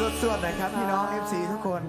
สวดๆหน่อยครับพี่น้อง FC ทุกคน